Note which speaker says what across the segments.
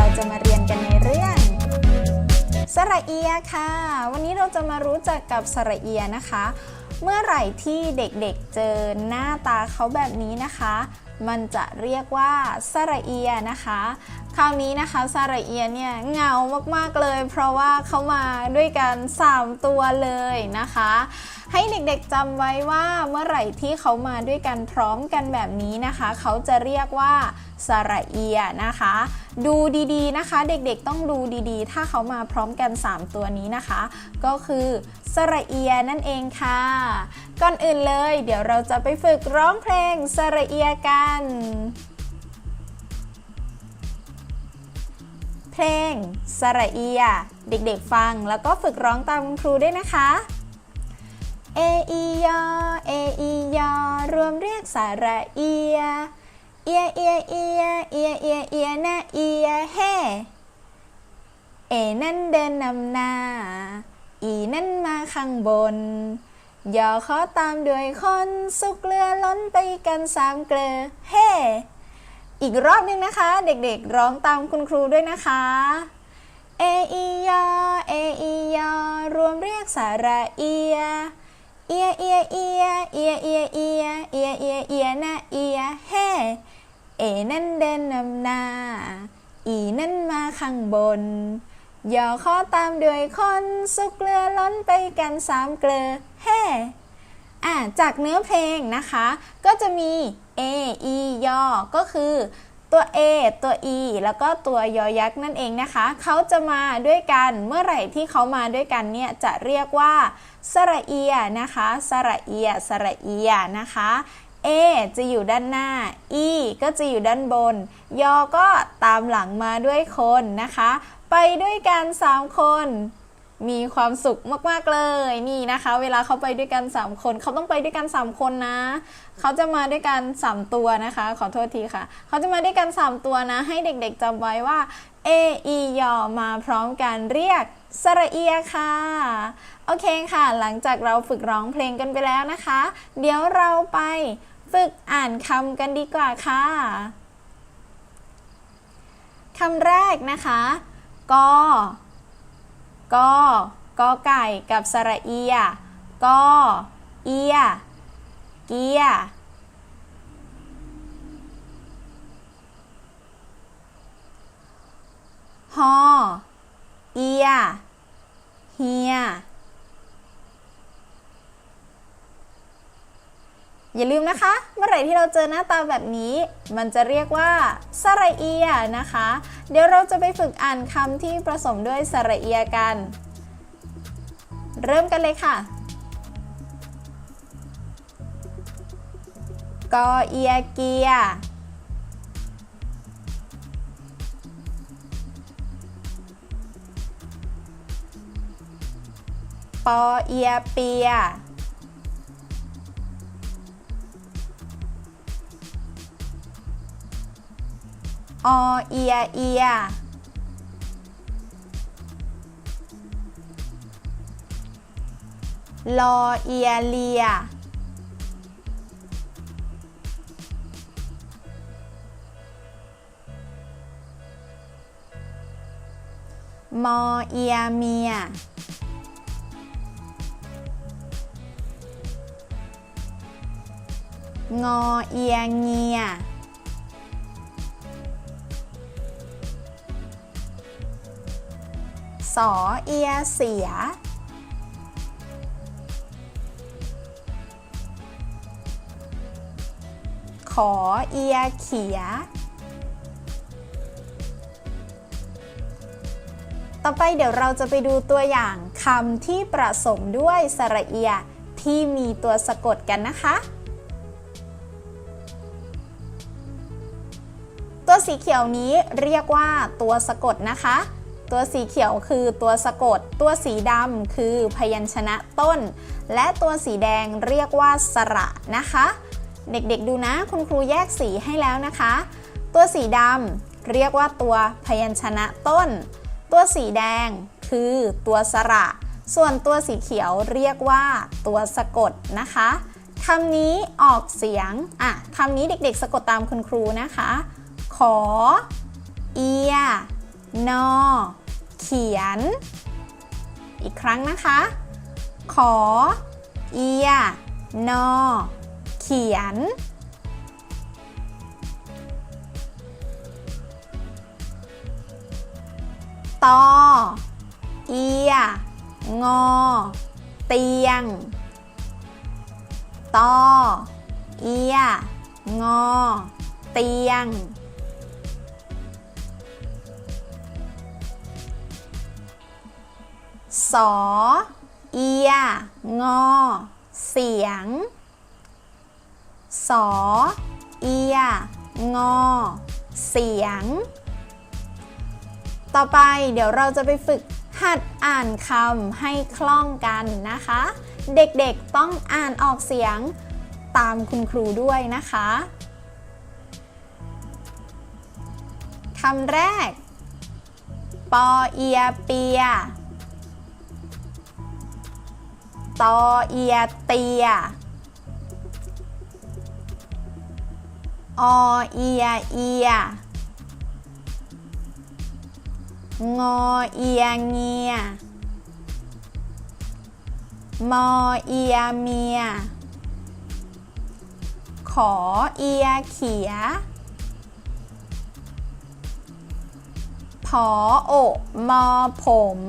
Speaker 1: เราจะมาเรียนกันในเรื่อง สระเอียค่ะ วันนี้เราจะมารู้จักกับสระเอียนะคะ เมื่อไหร่ที่เด็กๆเจอหน้าตาเขาแบบนี้นะคะ มันจะเรียกว่าสระเอียนะคะ คราวนี้นะคะสระเอียเนี่ยเหงามากๆเลย เพราะว่าเขามาด้วยกัน 3 ตัวเลยนะคะให้เด็กๆจำไว้ว่าเมื่อไหร่ที่เขามาด้วยกันพร้อมกันแบบนี้นะคะ เขาจะเรียกว่าสระเอียนะคะ ดูดีๆนะคะ เด็กๆต้องดูดีๆ ถ้าเขามาพร้อมกัน 3 ตัวนี้นะคะ ก็คือสระเอียนั่นเองค่ะ ก่อนอื่นเลย เดี๋ยวเราจะไปฝึกร้องเพลงสระเอียกัน เพลงสระเอีย เด็กๆฟังแล้วก็ฝึกร้องตามคุณครูด้วยนะคะเอียอเอียอรวมเรียกสระเอีย เอียเอียเอียเอียเอียเอียนะเอียเฮเอนั่นเดินนำหน้า อีนั่นมาข้างบนยอขอตามด้วยคนสุกเรือล้นไปกันสามเกลือเฮอีกรอบหนึงนะคะ เด็กๆร้องตามคุณครูด้วยนะคะเออียอเออียอรวมเรียกสาระเอียเอียเอียเอียเอียเอียเอียเอียเอียเอียนะเอียเฮ เอนั่นเดินนำหน้า อีนั่นมาข้างบนย่อข้อตามด้วยคนสุกเกลือล้นไปกันสามเกลือเฮอะจากเนื้อเพลงนะคะ ก็จะมี A E ยอก็คือตัว A ตัว E แล้วก็ตัวยอยักษ์นั่นเองนะคะ เขาจะมาด้วยกันเมื่อไหร่ที่เขามาด้วยกันเนี่ยจะเรียกว่าสระเอียนะคะ สระเอีย สระเอียนะคะ A จะอยู่ด้านหน้า E ก็จะอยู่ด้านบน ยอก็ตามหลังมาด้วยคนนะคะ ไปด้วยกัน 3 คน มีความสุขมาก ๆ เลย นี่นะคะ เวลาเขาไปด้วยกัน 3 คน เขาต้องไปด้วยกัน 3 คนนะ เขาจะมาด้วยกัน 3 ตัวนะคะ ขอโทษทีค่ะ เขาจะมาด้วยกัน 3 ตัวนะ ให้เด็กๆจำไว้ว่า A E ยอมาพร้อมกันเรียกสระเอียค่ะ โอเคค่ะ หลังจากเราฝึกร้องเพลงกันไปแล้วนะคะ เดี๋ยวเราไป ฝึกอ่านคำกันดีกว่าค่ะคำแรกนะคะกอกกอไก่กับสระเอียกอเอียเกียฮอเอียเฮีย อย่าลืมนะคะ เมื่อไหร่ที่เราเจอหน้าตาแบบนี้ มันจะเรียกว่าสระเอียนะคะ เดี๋ยวเราจะไปฝึกอ่านคำที่ผสมด้วยสระเอียกัน เริ่มกันเลยค่ะกอเอียเกียปอเอียเปีย อเอียเอียลอเอียเลียมอเอียเมียงอเอียเงีย สอเอียเสีย ขอเอียเขีย ต่อไปเดี๋ยวเราจะไปดูตัวอย่างคำที่ประสมด้วยสระเอียที่มีตัวสะกดกันนะคะ ตัวสีเขียวนี้เรียกว่าตัวสะกดนะคะ ตัวสีเขียวคือตัวสะกด ตัวสีดำคือพยัญชนะต้น และตัวสีแดงเรียกว่าสระนะคะ เด็กๆดูนะคุณครูแยกสีให้แล้วนะคะ ตัวสีดำเรียกว่าตัวพยัญชนะต้น ตัวสีแดงคือตัวสระ ส่วนตัวสีเขียวเรียกว่าตัวสะกดนะคะคำนี้ออกเสียง อะคำนี้เด็กๆ สะกดตามคุณครูนะคะ ขอ เอีย นอ เขียน อีกครั้งนะคะ ขอ เอีย นอ เขียน ตอ เอีย งอ เตียง ตอ เอีย งอ เตียง สอ เอีย งอ เสียง สอ เอีย งอ เสียง ต่อไปเดี๋ยวเราจะไปฝึกหัดอ่านคำให้คล่องกันนะคะ เด็กๆต้องอ่านออกเสียงตามคุณครูด้วยนะคะคำแรก ปอเอียเปีย ตอเอียเตีย อเอียเอีย งอเอียเงีย มอเอียเมีย ขอเอียเขียผอโอมอผม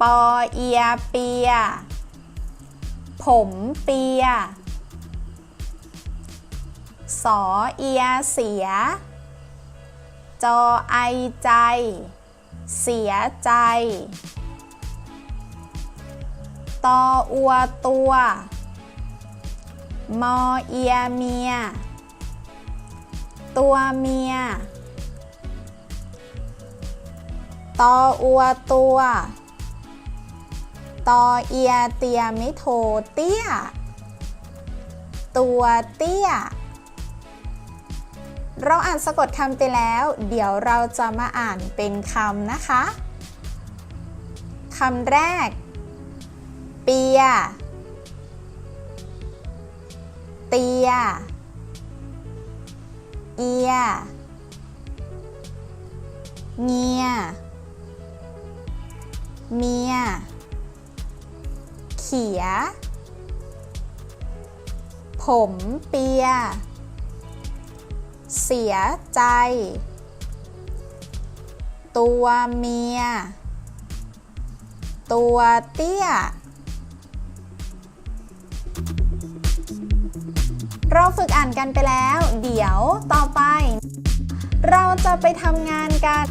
Speaker 1: ปอเอียเปีย ผมเปีย สอเอียเสีย จอไอใจ เสียใจ ตออัวตัว มอเอียเมีย ตัวเมีย ตออัวตัวต ตอเอียเตียไม่โทเตี้ย ตัวเตี้ย เราอ่านสะกดคำไปแล้ว เดี๋ยวเราจะมาอ่านเป็นคำนะคะคำแรก เปีย เตีย เอีย เงีย เมีย ขีย ผมเปีย เสียใจ ตัวเมีย ตัวเตี้ย เราฝึกอ่านกันไปแล้ว เดี๋ยวต่อไป เราจะไปทำงานกัน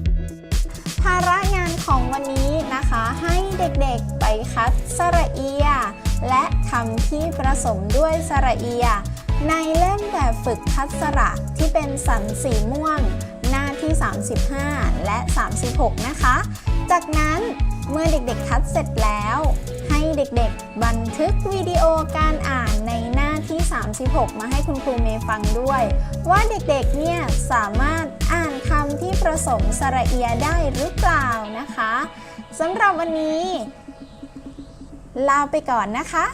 Speaker 1: ภาระงานของวันนี้นะคะ ให้เด็กๆไปคัดสระเอีย และคำที่ผสมด้วยสระเอีย ในเล่มแบบฝึกคัดสระที่เป็นสันสีม่วง หน้าที่ 35 และ 36 นะคะ จากนั้นเมื่อเด็กๆคัดเสร็จแล้ว ให้เด็กๆบันทึกวิดีโอการอ่านใน 36 มาให้คุณครูเมย์ฟังด้วย ว่าเด็กๆ เนี่ยสามารถอ่านคำที่ผสมสระเอียได้หรือเปล่านะคะสำหรับวันนี้ ลาไปก่อนนะคะ